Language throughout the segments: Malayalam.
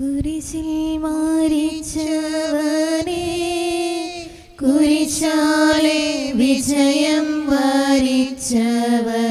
കുരിശിൽ മരിച്ചവനെ കുരിശാലെ വിജയം വരിച്ചവനെ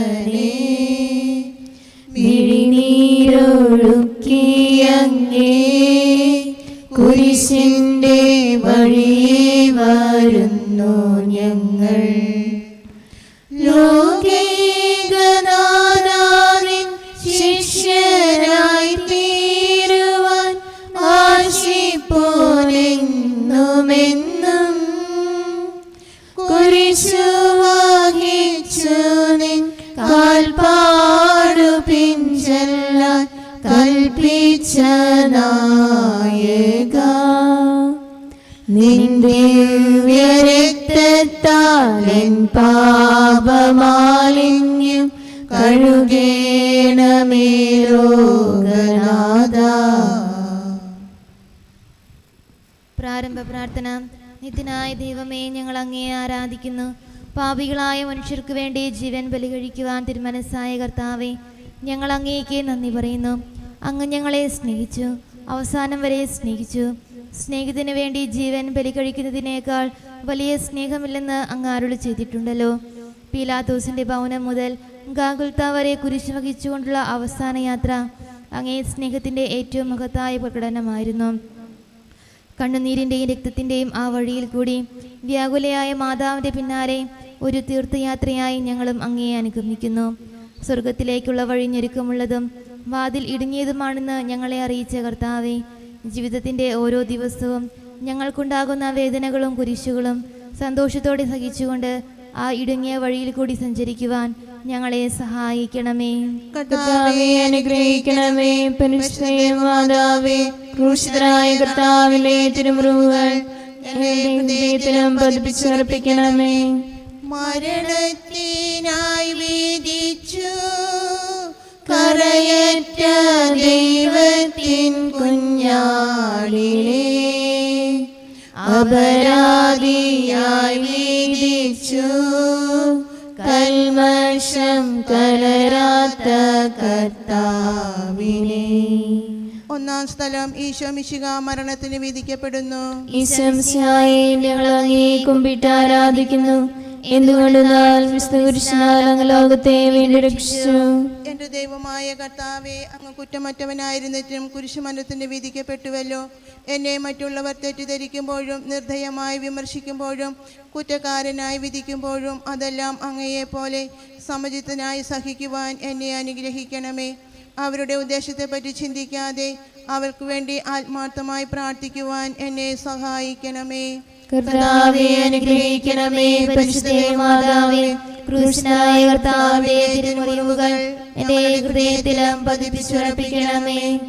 കുരിശു വഹിച്ചു നിൻ കാൽപ്പാടു പിഞ്ചെല്ലാൻ കൽപ്പിച്ച നായക നിന്റെ രക്തത്താലൻ പാപമാലിന്യം കഴുകേണമേ ലോകനാഥ. പ്രാരംഭ പ്രാർത്ഥന. നിത്യനായ ദൈവമേ ഞങ്ങൾ അങ്ങേ ആരാധിക്കുന്നു. പാപികളായ മനുഷ്യർക്ക് വേണ്ടി ജീവൻ ബലി കഴിക്കുവാൻ തിരുമനസ്സായ കർത്താവെ ഞങ്ങൾ അങ്ങേക്ക് നന്ദി പറയുന്നു. അങ്ങ് ഞങ്ങളെ സ്നേഹിച്ചു അവസാനം വരെ സ്നേഹിച്ചു. സ്നേഹത്തിന് വേണ്ടി ജീവൻ ബലി കഴിക്കുന്നതിനേക്കാൾ വലിയ സ്നേഹമില്ലെന്ന് അങ്ങ് അരുളി ചെയ്തിട്ടുണ്ടല്ലോ. പീലാത്തോസിന്റെ ഭവനം മുതൽ ഗാഗുൽത്ത വരെ കുരിശ് വഹിച്ചുകൊണ്ടുള്ള അവസാന യാത്ര അങ്ങേ സ്നേഹത്തിന്റെ ഏറ്റവും മഹത്തായ പ്രകടനമായിരുന്നു. കണ്ണുനീരിന്റെയും രക്തത്തിന്റെയും ആ വഴിയിൽ കൂടി വ്യാകുലയായ മാതാവിന്റെ പിന്നാലെ ഒരു തീർത്ഥയാത്രയായി ഞങ്ങളും അങ്ങയെ അനുഗമിക്കുന്നു. സ്വർഗത്തിലേക്കുള്ള വഴി ഞെരുക്കമുള്ളതും വാതിൽ ഇടുങ്ങിയതുമാണെന്ന് ഞങ്ങളെ അറിയിച്ച കർത്താവെ ജീവിതത്തിന്റെ ഓരോ ദിവസവും ഞങ്ങൾക്കുണ്ടാകുന്ന വേദനകളും കുരിശുകളും സന്തോഷത്തോടെ സഹിച്ചുകൊണ്ട് ആ ഇടുങ്ങിയ വഴിയിൽ കൂടി സഞ്ചരിക്കുവാൻ ഞങ്ങളെ സഹായിക്കണമേ. കർത്താവെ അനുഗ്രഹിക്കണമേ. പരിശുദ്ധ മാതാവേ ക്രൂശിതരായ കർത്താവിലെ തിരുമുറിവുകൾ ഹൃദയത്തിലും പതിപ്പിച്ചർപ്പിക്കണമേ മരണത്തിനായി വേദിച്ചു കറയറ്റ ദൈവത്തിൻ കുഞ്ഞാളിലെ അപരാധിയായി വിധിച്ചു കൽമഷം കലരാത്ത കർത്താവിനെ. ഒന്നാം സ്ഥലം ഈശോ മിശിക മരണത്തിന് വിധിക്കപ്പെടുന്നു. കുമ്പിട്ട് ആരാധിക്കുന്നു. എന്തുകൊണ്ടെന്നാൽ ലോകത്തെ വീണ്ടും രക്ഷിച്ചു എന്റെ ദൈവമായ കർത്താവെ അങ്ങ് കുറ്റമറ്റവനായിരുന്നിട്ടും കുരിശുമരണത്തിന് വിധിക്കപ്പെട്ടുവല്ലോ. എന്നെ മറ്റുള്ളവർ തെറ്റിദ്ധരിക്കുമ്പോഴും നിർദ്ദയമായി വിമർശിക്കുമ്പോഴും കുറ്റക്കാരനായി വിധിക്കുമ്പോഴും അതെല്ലാം അങ്ങയെപ്പോലെ സമചിത്തനായി സഹിക്കുവാൻ എന്നെ അനുഗ്രഹിക്കണമേ. അവരുടെ ഉദ്ദേശത്തെപ്പറ്റി ചിന്തിക്കാതെ അവർക്ക് വേണ്ടി ആത്മാർത്ഥമായി പ്രാർത്ഥിക്കുവാൻ എന്നെ സഹായിക്കണമേ. കർത്താവെ അനുഗ്രഹിക്കണമേ. പരിശുദ്ധ മാതാവേ ക്രൂശനായ കർത്താവിന്റെ തിരുമുറിവുകൾ എന്റെ ഹൃദയത്തിലും പതിപ്പിച്ചുറപ്പിക്കണമേ.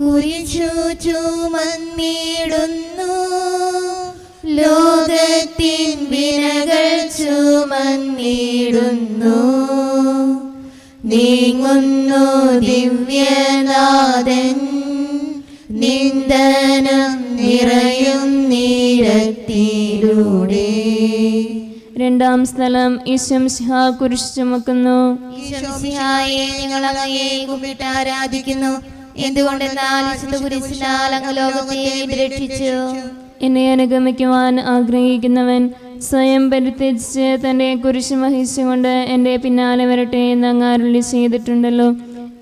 കുരിശു ചുമന്നിടുന്നു. ലോകത്തിൻ വിനകൾ ചുമന്നിടുന്നു. നീങ്ങുന്നു ദിവ്യനാഥൻ. നിന്ദനം നിറയും നീരത്തിലൂടെ. രണ്ടാം സ്ഥലം ഈശംസിഹ കുരിശ് ചുമക്കുന്നു. ഞങ്ങൾ അങ്ങയെ കുമ്പിട്ട് ആരാധിക്കുന്നു. എന്തുകൊണ്ടെന്നാൽ കുരിശിനാൽ അങ്ങ് ലോകത്തെ രക്ഷിച്ചു എന്നെ അനുഗമിക്കുവാൻ ആഗ്രഹിക്കുന്നവൻ സ്വയം പരിത്യജിച്ച് തന്റെ കുരിശ് വഹിച്ചുകൊണ്ട് എന്റെ പിന്നാലെ വരട്ടെ എന്ന് അങ്ങ് അരുളി ചെയ്തിട്ടുണ്ടല്ലോ.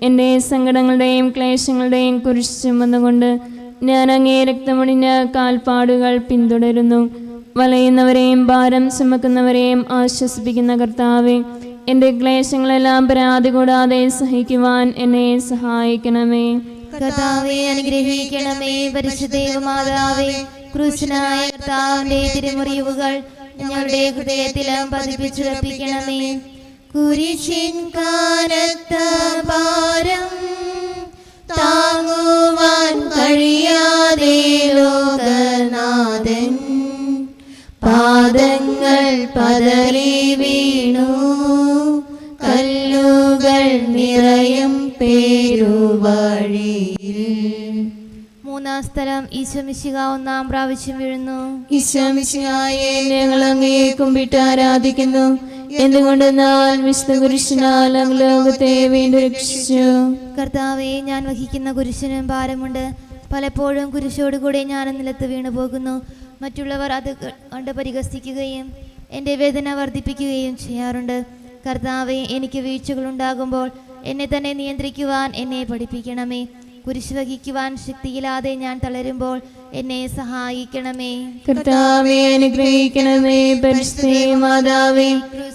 എന്റെ സങ്കടങ്ങളുടെയും ക്ലേശങ്ങളുടെയും കുരിശ് ചുമന്നുകൊണ്ട് ഞാൻ അങ്ങേ രക്തമണിഞ്ഞ കാൽപ്പാടുകൾ പിന്തുടരുന്നു. വലയുന്നവരെയും ഭാരം ചുമക്കുന്നവരെയും ആശ്വസിപ്പിക്കുന്ന കർത്താവെ എന്റെ ക്ലേശങ്ങളെല്ലാം പരാതി കൂടാതെ സഹിക്കുവാൻ എന്നെ സഹായിക്കണമേ. കർത്താവെ അനുഗ്രഹിക്കണമേ. പരിശുദ്ധ മാതാവേ ക്രൂശനായ കർത്താവിന്റെ തിരുമുറിവുകൾ ഞങ്ങളുടെ ഹൃദയത്തിലും പതിപ്പിച്ചുറപ്പിക്കണമേ. കുരിശിൻ കാനത്ത ഭാരം താങ്ങുവാൻ കഴിയാതെ ലോകനാഥൻ പാദങ്ങൾ പതറി വീണു. കല്ലുകൾ നിറയും പേരുവഴിയിൽ. മൂന്നാം സ്ഥലം ഈശ്വമിശിക ഒന്നാം പ്രാവശ്യം വീഴുന്നു. ഈശ്വമിശികായെ ഞങ്ങൾ അങ്ങയെ കുമ്പിട്ട് ആരാധിക്കുന്നു. എന്തുകൊണ്ടെന്നാൽ വിശുദ്ധ കുരിശിനാൽ അങ്ങ് ലോകത്തെ വീണ്ടും രക്ഷിച്ചു. കർത്താവെ ഞാൻ വഹിക്കുന്ന കുരിശിനും ഭാരമുണ്ട്. പലപ്പോഴും കുരിശോടുകൂടെ ഞാൻ നിലത്ത് വീണു പോകുന്നു മറ്റുള്ളവർ അത് കണ്ട് പരിഹസിക്കുകയും എന്റെ വേദന വർദ്ധിപ്പിക്കുകയും ചെയ്യാറുണ്ട്. കർത്താവെ എനിക്ക് വീഴ്ചകൾ ഉണ്ടാകുമ്പോൾ എന്നെ തന്നെ നിയന്ത്രിക്കുവാൻ എന്നെ പഠിപ്പിക്കണമേ. കുരിശ് വഹിക്കുവാൻ ശക്തിയില്ലാതെ ഞാൻ തളരുമ്പോൾ എന്നെ സഹായിക്കണമേ. കർത്താവെ അനുഗ്രഹിക്കണമേ. പരിസ്ഥിതി മാതാവേ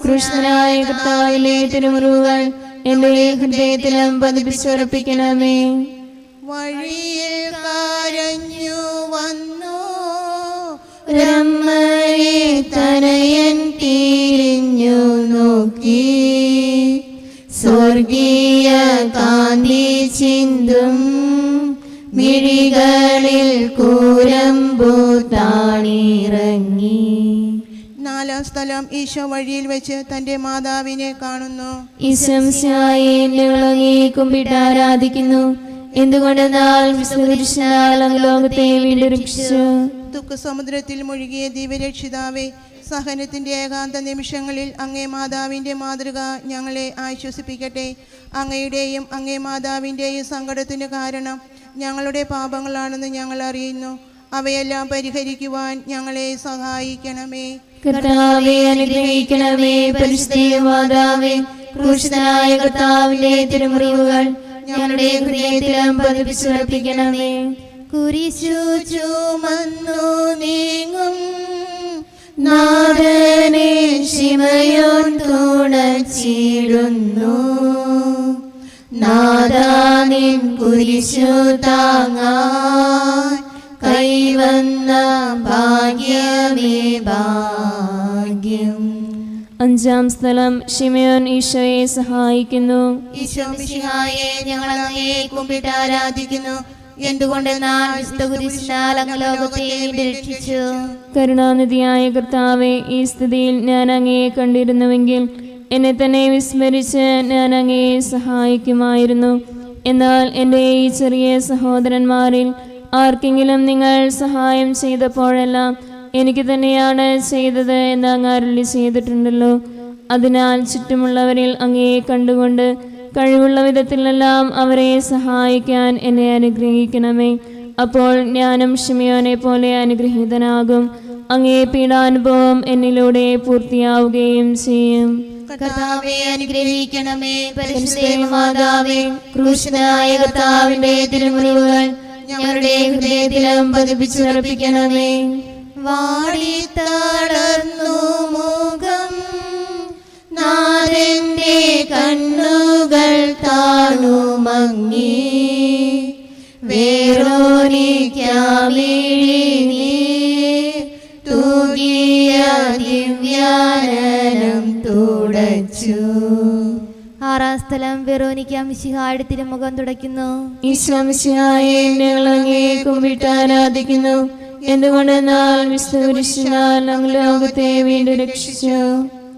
കൃഷ്ണനായ കർത്താവിലെ തിരുമുറുകൾ എന്റെ ഹൃദയത്തിലും പതിപ്പിച്ചുറപ്പിക്കണമേ. വഴിയിൽ കരഞ്ഞു വന്നു രമ്മയെ തനയൻ തിരിഞ്ഞു നോക്കി. സ്വർഗീയ കാന്തി ചിന്തും മിഴികളിൽ കൂരമ്പു താണിറങ്ങി. നാലാം സ്ഥലം ഈശോ വഴിയിൽ വെച്ച് തന്റെ മാതാവിനെ കാണുന്നു. ഞങ്ങളങ്ങേ കുമ്പിട്ട് ആരാധിക്കുന്നു. എന്തുകൊണ്ടെന്നാൽ ലോകത്തെ വീണ്ടും ദുഃഖസമുദ്രത്തിൽ മുഴുകിയ ദിവ്യരക്ഷിതാവേ സഹനത്തിന്റെ ഏകാന്ത നിമിഷങ്ങളിൽ അങ്ങേ മാതാവിന്റെ മാതൃക ഞങ്ങളെ ആശ്വസിപ്പിക്കട്ടെ. അങ്ങയുടെയും അങ്ങേ മാതാവിന്റെയും സങ്കടത്തിന് കാരണം ഞങ്ങളുടെ പാപങ്ങളാണെന്ന് ഞങ്ങൾ അറിയുന്നു. അവയെല്ലാം പരിഹരിക്കുവാൻ ഞങ്ങളെ സഹായിക്കണമേ. കർത്താവേ അനുഗ്രഹിക്കണമേ. മാതാവേ കൃഷ്ണനായ കർത്താവിന്റെ തിരുമുറിവുകൾ ഞങ്ങളുടെ ഹൃദയത്തിലും പതിപ്പിച്ചുറപ്പിക്കണമേ. കുരിശു ചുമന്നു നീങ്ങും. നാഥനെ ശിമയോൻ തുണച്ചിടുന്നു. നാദാനിൻ കുരിശു താങ്ങാൻ കൈവന്ന ഭാഗ്യമേ ഭാഗ്യം. അഞ്ചാം സ്ഥലം ഷിമയോൻ ഈശോയെ സഹായിക്കുന്നു. ഈശോ ഞങ്ങളെ ഞങ്ങൾ അങ്ങയെ കുമ്പിട്ട് ആരാധിക്കുന്നു. എന്തുകൊണ്ടെന്നാൽ കരുണാനിധിയായ കർത്താവെ ഈ സ്ഥിതിയിൽ ഞാൻ അങ്ങയെ കണ്ടിരുന്നുവെങ്കിൽ എന്നെ തന്നെ വിസ്മരിച്ച് ഞാൻ അങ്ങയെ സഹായിക്കുമായിരുന്നു. എന്നാൽ എന്റെ ഈ ചെറിയ സഹോദരന്മാരിൽ ആർക്കെങ്കിലും നിങ്ങൾ സഹായം ചെയ്തപ്പോഴെല്ലാം എനിക്ക് തന്നെയാണ് ചെയ്തത് എന്ന് അങ്ങ് അരുളി ചെയ്തിട്ടുണ്ടല്ലോ. അതിനാൽ ചുറ്റുമുള്ളവരിൽ അങ്ങയെ കണ്ടുകൊണ്ട് കഴിവുള്ള വിധത്തിലെല്ലാം അവരെ സഹായിക്കാൻ എന്നെ അനുഗ്രഹിക്കണമേ. അപ്പോൾ ഞാനും ഷിമിയോനെ പോലെ അനുഗ്രഹീതനാകും. അങ്ങേ പീഡാനുഭവം എന്നിലൂടെ പൂർത്തിയാവുകയും ചെയ്യും. അനുഗ്രഹിക്കണമേ. ഞങ്ങളുടെ ഹൃദയത്തിലും പതിപ്പിച്ചുറപ്പിക്കണമേ. വാടിത്തളർന്നു മുഖം നാരന്റെ കണ്ണുകൾ താണു മങ്ങി. വേറോനിക്കാമിഴി നീ തൂകിയ ദിവ്യാനനം തുടച്ചു. ആറാം സ്ഥലം വെറോനിക്ക മിശിഹായുടെ തിരുമുഖം തുടയ്ക്കുന്നു. ഈശ്വമിശിയായെ ഞങ്ങൾ അങ്ങേ കുമ്പിട്ട് ആരാധിക്കുന്നു എന്തുകൊണ്ടെന്നാൽ വിസ്തുരിച്ചാൽ അങ്ങ് ലോകത്തെ വീണ്ടും രക്ഷിച്ചു?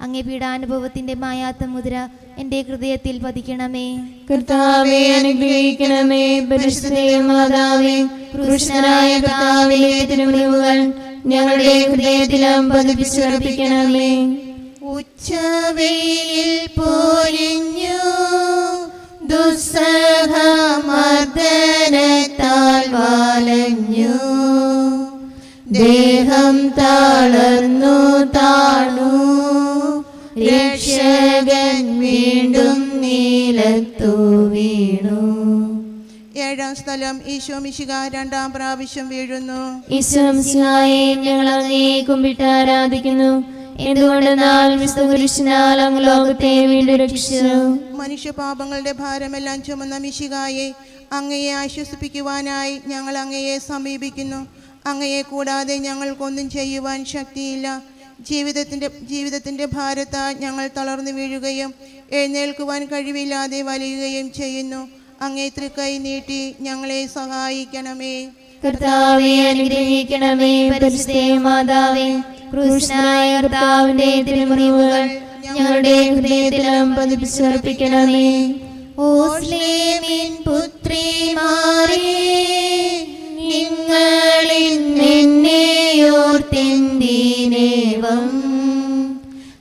അങ്ങേ പീഡാനുഭവത്തിന്റെ മായാത്ത മുദ്ര എന്റെ ഹൃദയത്തിൽ പതിക്കണമേ. കർത്താവേ അനുഗ്രഹിക്കണമേ. മാതാവേ കൃഷ്ണനായ കർത്താവിലെ തിരുമുറിവുകൾ ഞങ്ങളുടെ ഹൃദയത്തിലും പതിപ്പിച്ചുറപ്പിക്കണമേ ഉച്ചവെയിൽ പോരിഞ്ഞു ദുസ്സഹമർദ്ദനത്താൽ വാലഞ്ഞു. ദേഹം താളർന്നു താണു. രക്ഷകൻ വീണ്ടും നീലത്തു വീണു. ഏഴാം സ്ഥലം ഈശോ മിശിക രണ്ടാം പ്രാവശ്യം വീഴുന്നു. ഈശോ ഈശ്വംസിയായെ ഞങ്ങൾ അങ്ങേ കുമ്പിട്ട് ആരാധിക്കുന്നു. എന്തുകൊണ്ടെന്നാൽ അങ്ങ് ലോകത്തെ വീണ്ടും രക്ഷിച്ചു. മനുഷ്യപാപങ്ങളുടെ ഭാരമെല്ലാം ചുമന്ന മിശികായെ അങ്ങയെ ആശ്വസിപ്പിക്കുവാനായി ഞങ്ങൾ അങ്ങയെ സമീപിക്കുന്നു. അങ്ങയെ കൂടാതെ ഞങ്ങൾക്കൊന്നും ചെയ്യുവാൻ ശക്തിയില്ല. ജീവിതത്തിന്റെ ജീവിതത്തിന്റെ ഭാരത്താൽ ഞങ്ങൾ തളർന്നു വീഴുകയും എഴുന്നേൽക്കുവാൻ കഴിവില്ലാതെ വലയുകയും ചെയ്യുന്നു. അങ്ങേ തൃക്കൈ നീട്ടി ഞങ്ങളെ സഹായിക്കണമേ. കർത്താവെ അനുഗ്രഹിക്കണമേ. മാതാവേ കൃഷ്ണനായ കർത്താവിന്റെ തിരുമുറിവുകൾ ഞങ്ങളുടെ ഹൃദയത്തിലും പതിപ്പിച്ചർപ്പിക്കണമേ ഓസ്ലേമിൻ പുത്രിമാരെ നിങ്ങളിൽ നിന്നെയോർത്തെന്തിനേവം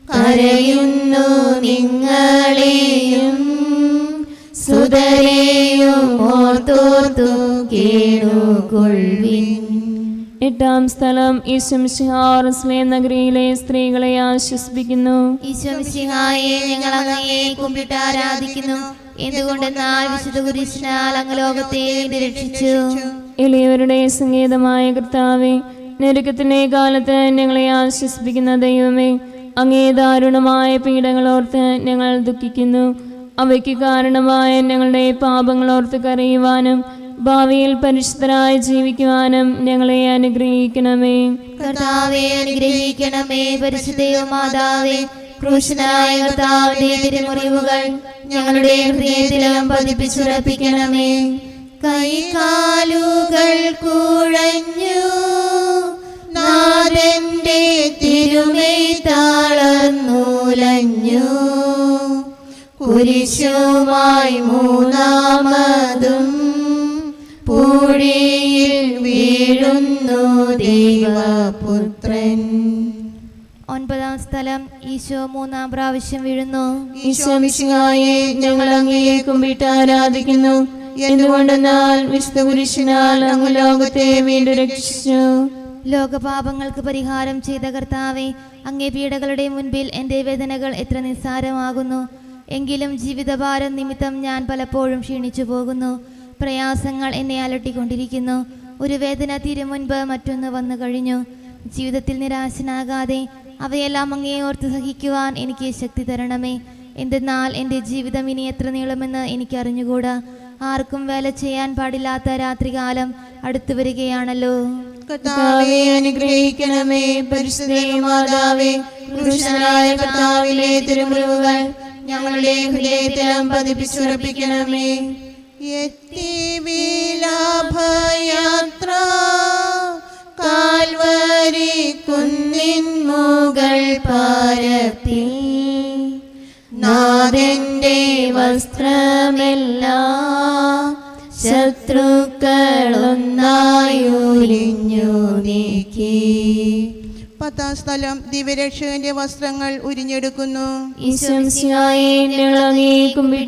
കരയുന്നു നിങ്ങളെയും. സുതരെയും ഓർത്തോർത്തു കേണുകൊള്ളിൻ എട്ടാം സ്ഥലം ഈശംഷിഹാറുസ്ലേം നഗരിയിലെ സ്ത്രീകളെ ആശ്വസിപ്പിക്കുന്നു. ഈശ്വമിശിഹായെ ഞങ്ങൾ അങ്ങയെ കുമ്പിട്ട് ആരാധിക്കുന്നു. എന്തുകൊണ്ടെന്നാൽ വിശുദ്ധ കുരിശിനാൽ അങ്ങ് ലോകത്തെ രക്ഷിച്ചു. എളിയവരുടെ സംഗീതമായ കർത്താവെ ഞെരുക്കത്തിന്റെ കാലത്ത് ഞങ്ങളെ ആശ്വസിപ്പിക്കുന്ന ദൈവമേ അങ്ങേ ദാരുണമായ പീഡങ്ങളോർത്ത് ഞങ്ങൾ ദുഃഖിക്കുന്നു. അവയ്ക്ക് കാരണമായ ഞങ്ങളുടെ പാപങ്ങളോർത്ത് കരയുവാനും ഭാവിയിൽ പരിശുദ്ധരായി ജീവിക്കുവാനും ഞങ്ങളെ അനുഗ്രഹിക്കണമേ. കർത്താവെ അനുഗ്രഹിക്കണമേ. പരിശുദ്ധയോ മാതാവേ ക്രൂശനായ കർത്താവിന്റെ തിരുമുറിവുകൾ ഞങ്ങളുടെ ഹൃദയത്തിലും പതിപ്പിച്ചുറപ്പിക്കണമേ. കൈകാലുകൾ കുഴഞ്ഞു. നാഥന്റെ തിരുമൈ താളർന്നുലഞ്ഞു. കുരിശുമായി മൂന്നാമതും പൂഴിയിൽ വീഴുന്നു ദൈവപുത്രൻ. ഒൻപതാം സ്ഥലം ഈശോ മൂന്നാം പ്രാവശ്യം വീഴുന്നു. ഈശോ ഈശോമിശിഹായെ ഞങ്ങൾ അങ്ങയെ കുമ്പിട്ട് ആരാധിക്കുന്നു. എന്തുകൊണ്ടെന്നാൽ വിശുദ്ധ കുരിശിനാൽ അങ്ങ് ലോകത്തെ വീണ്ടും രക്ഷിച്ചു. ലോകപാപങ്ങൾക്ക് പരിഹാരം ചെയ്ത കർത്താവെ അങ്ങേ പീഡകളുടെ മുൻപിൽ എന്റെ വേദനകൾ എത്ര നിസ്സാരമാകുന്നു. എങ്കിലും ജീവിതഭാരം നിമിത്തം ഞാൻ പലപ്പോഴും ക്ഷീണിച്ചു പോകുന്നു. പ്രയാസങ്ങൾ എന്നെ അലട്ടിക്കൊണ്ടിരിക്കുന്നു. ഒരു വേദന തീരും മുൻപ് മറ്റൊന്ന് വന്നു കഴിഞ്ഞു. ജീവിതത്തിൽ നിരാശനാകാതെ അവയെല്ലാം അങ്ങേ ഓർത്ത് സഹിക്കുവാൻ എനിക്ക് ശക്തി തരണമേ. എന്തെന്നാൽ എന്റെ ജീവിതം ഇനി എത്ര നീളമെന്ന് എനിക്കറിഞ്ഞുകൂടാ. ആർക്കും വേല ചെയ്യാൻ പാടില്ലാത്ത രാത്രികാലം അടുത്തു വരികയാണല്ലോ. കർത്താവെ അനുഗ്രഹിക്കണമേ. പരിശുദ്ധ മാതാവേ പുരുഷനായ കർത്താവിലെ തിരുമുറിവുകൾ ഞങ്ങളുടെ ഹൃദയത്തിലും പതിപ്പിച്ചുറപ്പിക്കണമേ. എത്തി വിലാഭയാത്ര കാൽവരി കുന്നിൻ മുകൾ പാരത്തിൽ നാഥന്റെ വസ്ത്രമെല്ലാം ശത്രുക്കളൊന്നായുലിഞ്ഞു നീക്കി. പത്താം സ്ഥലം ദിവ്യരക്ഷകന്റെ വസ്ത്രങ്ങൾ ഉരിഞ്ഞെടുക്കുന്നു.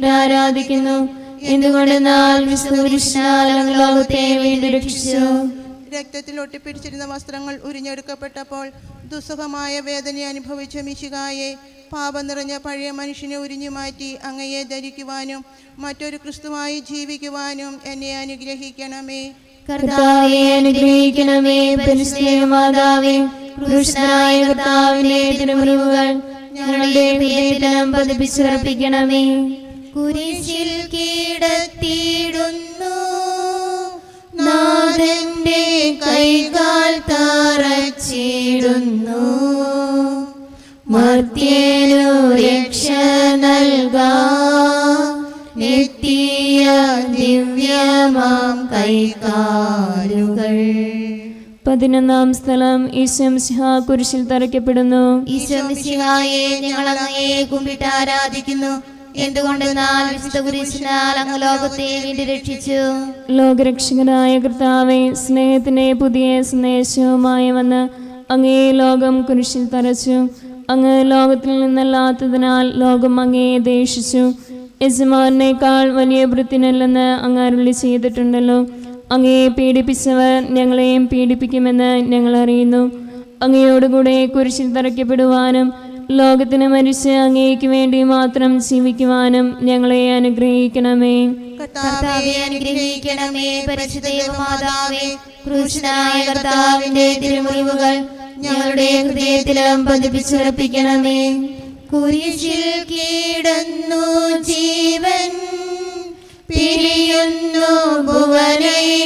ആരാധിക്കുന്നു എന്തുകൊണ്ടെന്നാൽ വിശുദ്ധ കുരിശിനാൽ അങ്ങ് ലോകത്തെ വീണ്ടും രക്ഷിച്ചു. രക്തത്തിൽ ഒട്ടിപ്പിടിച്ചിരുന്ന വസ്ത്രങ്ങൾ ഉരിഞ്ഞെടുക്കപ്പെട്ടപ്പോൾ ദുസ്സഹമായ വേദന അനുഭവിച്ച മിശികായെ പാപം നിറഞ്ഞ പഴയ മനുഷ്യനെ ഉരിഞ്ഞു മാറ്റി അങ്ങയെ ധരിക്കുവാനും മറ്റൊരു ക്രിസ്തുവായി ജീവിക്കുവാനും എന്നെ അനുഗ്രഹിക്കണമേ. കർത്താവെ അനുഗ്രഹിക്കണമേ. പരിശുദ്ധ മാതാവേ കൃഷ്ണനായ കർത്താവിന്റെ തിരുമുറിവുകൾ ഞങ്ങളുടെ ഹൃദയത്തിലും പതിപ്പിച്ചുറപ്പിക്കണമേ. കുരിശിൽ കീടത്തിയിടുന്നു. നാഥന്റെ കൈകാൽ തറച്ചിടുന്നു. മർത്യനു രക്ഷ നൽകാ നിത്യ ദിവ്യമാം കൈകാലുകൾ. പതിനൊന്നാം സ്ഥലം ഈശംസിഹ കുരിശിൽ തറയ്ക്കപ്പെടുന്നു. ഈശം ഞങ്ങൾ അങ്ങയെ കുമ്പിട്ട് ആരാധിക്കുന്നു എന്തുകൊണ്ടെന്നാൽ വിശുദ്ധ കുരിശിനാൽ അങ്ങ് ലോകത്തെ വീണ്ടും രക്ഷിച്ചു. ലോകരക്ഷകനായ കർത്താവെ സ്നേഹത്തിന്റെ പുതിയ സന്ദേശവുമായി വന്ന് അങ്ങേ ലോകം കുരിശിൽ തറച്ചു. അങ്ങ് ലോകത്തിൽ നിന്നല്ലാത്തതിനാൽ ലോകം അങ്ങേ ദേഷിച്ചു യജമാനേക്കാൾ വലിയ വൃത്തിനല്ലെന്ന് അങ്ങ് അരുളി ചെയ്തിട്ടുണ്ടല്ലോ. അങ്ങയെ പീഡിപ്പിച്ചവർ ഞങ്ങളെയും പീഡിപ്പിക്കുമെന്ന് ഞങ്ങൾ അറിയുന്നു. അങ്ങയോടുകൂടെ കുരിശിൽ തറയ്ക്കപ്പെടുവാനും ലോകത്തിന് മരിച്ച് അങ്ങേക്ക് വേണ്ടി മാത്രം ജീവിക്കുവാനും ഞങ്ങളെ അനുഗ്രഹിക്കണമേ. അനുഗ്രഹിക്കണമേ കർത്താവിന്റെ തിരുമുറിവുകൾ ഞങ്ങളുടെ ഹൃദയത്തിലും പതിപ്പിച്ചുറപ്പിക്കണമേ കുരിശിൽ കീടന്നു ജീവൻ പിരിയുന്നു ഭുവനൈകനാഥനീശോ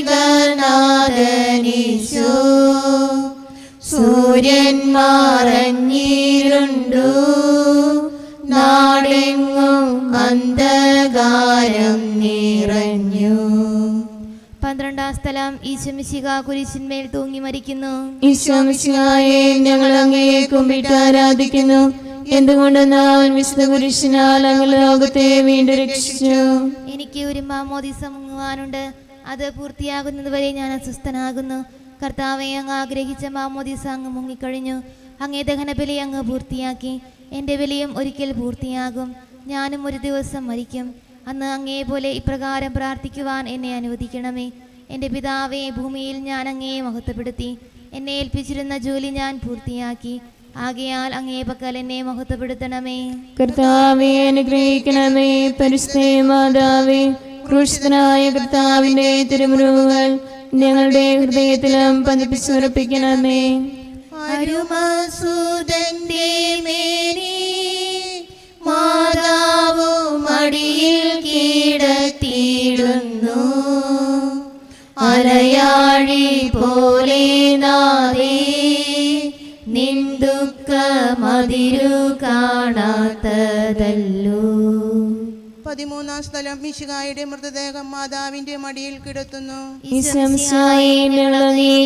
സൂര്യൻ മാറഞ്ഞിരുണ്ടു. നാടെങ്ങും അന്ധകാരം നിറഞ്ഞു. പന്ത്രണ്ടാം സ്ഥലം ഈശ്വമിശിക കുരിശിന്മേൽ തൂങ്ങി മരിക്കുന്നു. ഈശ്വമിശികായെ ഞങ്ങൾ അങ്ങയെ കുമ്പിട്ട് ആരാധിക്കുന്നു. എന്തുകൊണ്ടെന്നാൽ വിശുദ്ധ കുരിശിനാൽ ഞങ്ങൾ ലോകത്തെ വീണ്ടും രക്ഷിച്ചു. എനിക്ക് ഒരു മാമോദിസ മുങ്ങുവാനുണ്ട് അത് പൂർത്തിയാകുന്നതുവരെ ഞാൻ അസ്വസ്ഥനാകുന്നു. കർത്താവെ അങ്ങ് ആഗ്രഹിച്ച മാമോദിസ അങ്ങ് മുങ്ങിക്കഴിഞ്ഞു. അങ്ങേ ദഹനബലി അങ്ങ് പൂർത്തിയാക്കി. എന്റെ ബലിയും ഒരിക്കൽ പൂർത്തിയാകും. ഞാനും ഒരു ദിവസം മരിക്കും. അന്ന് അങ്ങേ പോലെ ഇപ്രകാരം പ്രാർത്ഥിക്കുവാൻ എന്നെ അനുവദിക്കണമേ. എന്റെ പിതാവേ ഭൂമിയിൽ ഞാൻ അങ്ങയെ മഹത്വപ്പെടുത്തി. എന്നെ ഏൽപ്പിച്ചിരുന്ന ജോലി ഞാൻ പൂർത്തിയാക്കി. ആകയാൽ അങ്ങേ പക്കൽ എന്നെ മഹത്വപ്പെടുത്തണമേ. കർത്താവെ അനുഗ്രഹിക്കണമേ. പരിസ്ഥേ മാതാവേ ക്രൂശിതനായ കർത്താവിന്റെ തിരുമുറിവുകൾ ഞങ്ങളുടെ ഹൃദയത്തിലും പതിപ്പിച്ചുറപ്പിക്കണമേ. അരുമസൂതന്റെ മേനി മാതാവു മടിയിൽ കീടത്തിയിടുന്നു. അലയാഴി പോലെ നാദേ നിന്ദുക്ക മതിരു കാണാത്തതല്ലോ. പതിമൂന്നാം സ്ഥലം മിശുകായുടെ മൃതദേഹം മാതാവിന്റെ മടിയിൽ കിടത്തുന്നു.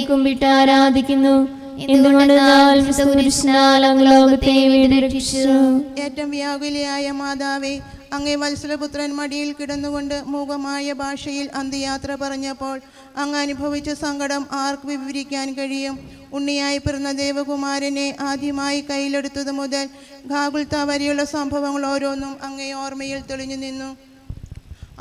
കുമ്പിട്ട് ആരാധിക്കുന്നു. ഏറ്റവും വ്യാകുലയായ മാതാവേ അങ്ങേ വത്സലപുത്രൻ മടിയിൽ കിടന്നുകൊണ്ട് മൂകമായ ഭാഷയിൽ അന്ത്യയാത്ര പറഞ്ഞപ്പോൾ അങ്ങ് അനുഭവിച്ച സങ്കടം ആർക്ക് വിവരിക്കാൻ കഴിയും? ഉണ്ണിയായി പിറന്ന ദേവകുമാരനെ ആദ്യമായി കയ്യിലെടുത്തത് മുതൽ ഗാഗുൽത്ത വരെയുള്ള സംഭവങ്ങൾ ഓരോന്നും അങ്ങേ ഓർമ്മയിൽ തെളിഞ്ഞു നിന്നു.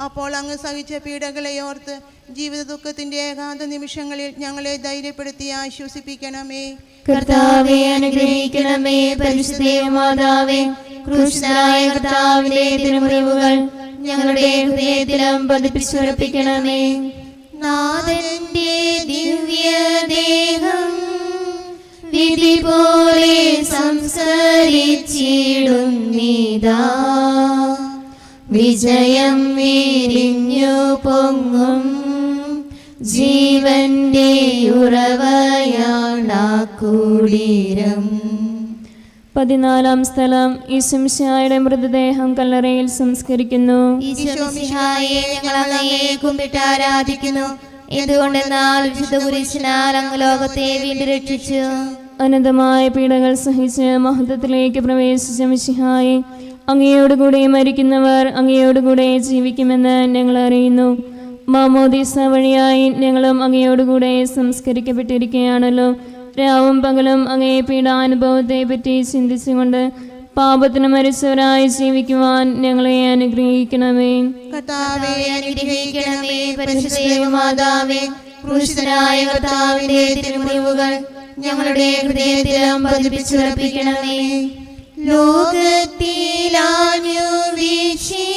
അപ്പോൾ അങ്ങ് സഹിച്ച പീഡകളെ ഓർത്ത് ജീവിത ദുഃഖത്തിന്റെ ഏകാന്ത നിമിഷങ്ങളിൽ ഞങ്ങളെ ധൈര്യപ്പെടുത്തി ആശ്വസിപ്പിക്കണമേ. കർത്താവെ അനുഗ്രഹിക്കണമേ. പരിശുദ്ധ മാതാവേ ക്രൂശനായ കർത്താവിന്റെ തിരുമുറിവുകൾ ഞങ്ങളുടെ ഹൃദയത്തിലും പതിപ്പിച്ചുറപ്പിക്കണമേ. നാഥന്റെ ദിവ്യദേഹം വിധി പോലെ സംസ്കരിച്ചിടുന്നിതാ വിജയം വിരിഞ്ഞു പൊങ്ങും. ജീവന്റെ ഉറവയാണാക്കൂടീരം കുടീരം പതിനാലാം സ്ഥലം ഈശംശായുടെ മൃതദേഹം കല്ലറയിൽ സംസ്കരിക്കുന്നു. ആരാധിക്കുന്നു. എന്തുകൊണ്ടെന്നാൽ വിശുദ്ധ കുരിശിനാൽ അങ്ങ് ലോകത്തെ വീണ്ടും രക്ഷിച്ചു. അനന്തമായ പീഡകൾ സഹിച്ച് മഹത്വത്തിലേക്ക് പ്രവേശിച്ച മിശിഹായെ അങ്ങയോടുകൂടെ മരിക്കുന്നവർ അങ്ങയോടുകൂടെ ജീവിക്കുമെന്ന് ഞങ്ങൾ അറിയുന്നു. മാമോദീസ വഴിയായി ഞങ്ങളും അങ്ങയോടുകൂടെ സംസ്കരിക്കപ്പെട്ടിരിക്കുകയാണല്ലോ. രാവും പകലും അങ്ങയെ പീഡാനുഭവത്തെ പറ്റി ചിന്തിച്ചുകൊണ്ട് പാപത്തിന് മരിച്ചവരായി ജീവിക്കുവാൻ ഞങ്ങളെ അനുഗ്രഹിക്കണമേ. അനുഗ്രഹിക്കണമേ. കർത്താവിന്റെ തിരുമുറിവുകൾ ഞങ്ങളുടെ ഹൃദയത്തിലും പതിപ്പിച്ചുറപ്പിക്കണമേ. ലോകത്തിലാഞ്ഞു വീശി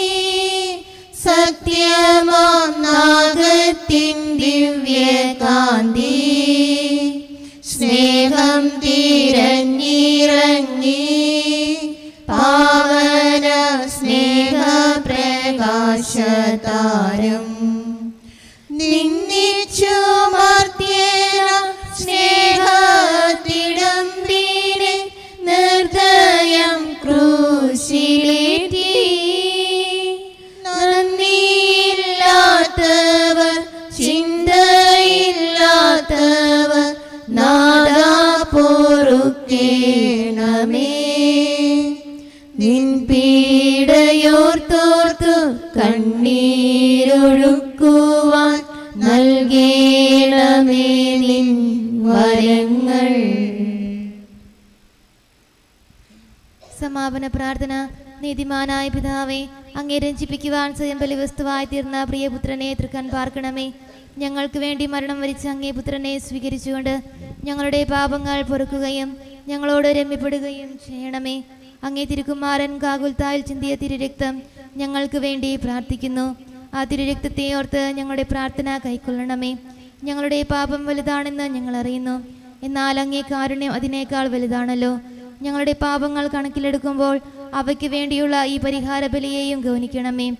സത്യമാം നാഗത്തിൻ ദിവ്യകാന്തി. സ്നേഹം തിരഞ്ഞിറങ്ങി പാവന സ്നേഹ പ്രകാശതാരം പൊറുക്കേണമേ നിൻ പീഡയോർത്തോർത്തു കണ്ണീരൊഴുക്കുവാൻ നൽകേണമേ നിൻ വരങ്ങൾ. സമാപന പ്രാർത്ഥന. നീതിമാനായ പിതാവേ അങ്ങേ രഞ്ജിപ്പിക്കുവാൻ സ്വയം ബലിവസ്തുവായി തീർന്ന പ്രിയപുത്രനെ തൃക്കാൻ പാർക്കണമേ. ഞങ്ങൾക്ക് വേണ്ടി മരണം വരിച്ച അങ്ങേ പുത്രനെ സ്വീകരിച്ചുകൊണ്ട് ഞങ്ങളുടെ പാപങ്ങൾ പൊറുക്കുകയും ഞങ്ങളോട് രമ്യപ്പെടുകയും ചെയ്യണമേ. അങ്ങേ തിരുക്കുമാരൻ കാകുൽത്തായിൽ ചിന്തിയ തിരുരക്തം ഞങ്ങൾക്ക് വേണ്ടി പ്രാർത്ഥിക്കുന്നു. ആ തിരുരക്തത്തെ ഓർത്ത് ഞങ്ങളുടെ പ്രാർത്ഥന കൈക്കൊള്ളണമേ. ഞങ്ങളുടെ പാപം വലുതാണെന്ന് ഞങ്ങൾ അറിയുന്നു. എന്നാൽ അങ്ങേ കാരുണ്യം അതിനേക്കാൾ വലുതാണല്ലോ. ഞങ്ങളുടെ പാപങ്ങൾ കണക്കിലെടുക്കുമ്പോൾ അവയ്ക്ക് വേണ്ടിയുള്ള ഈ പരിഹാര ബലിയെയും ഗൗനിക്കണമേ.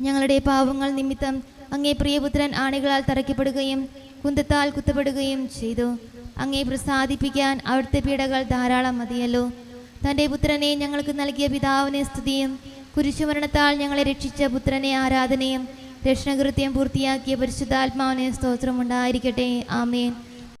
ഞങ്ങളുടെ പാവങ്ങൾ നിമിത്തം അങ്ങേ പ്രിയപുത്രൻ ആണികളാൽ തറയ്ക്കപ്പെടുകയും കുന്തത്താൽ കുത്തപ്പെടുകയും ചെയ്തു. അങ്ങേ പ്രസാദിപ്പിക്കാൻ അവിടുത്തെ പീഡകൾ ധാരാളം മതിയല്ലോ. തന്റെ പുത്രനെ ഞങ്ങൾക്ക് നൽകിയ പിതാവിനെ സ്തുതിയും കുരിശുമരണത്താൽ ഞങ്ങളെ രക്ഷിച്ച പുത്രനെ ആരാധനയും രക്ഷണകൃത്യം പൂർത്തിയാക്കിയ പരിശുദ്ധാത്മാവിനെ സ്തോത്രമുണ്ടായിരിക്കട്ടെ. ആമേൻ.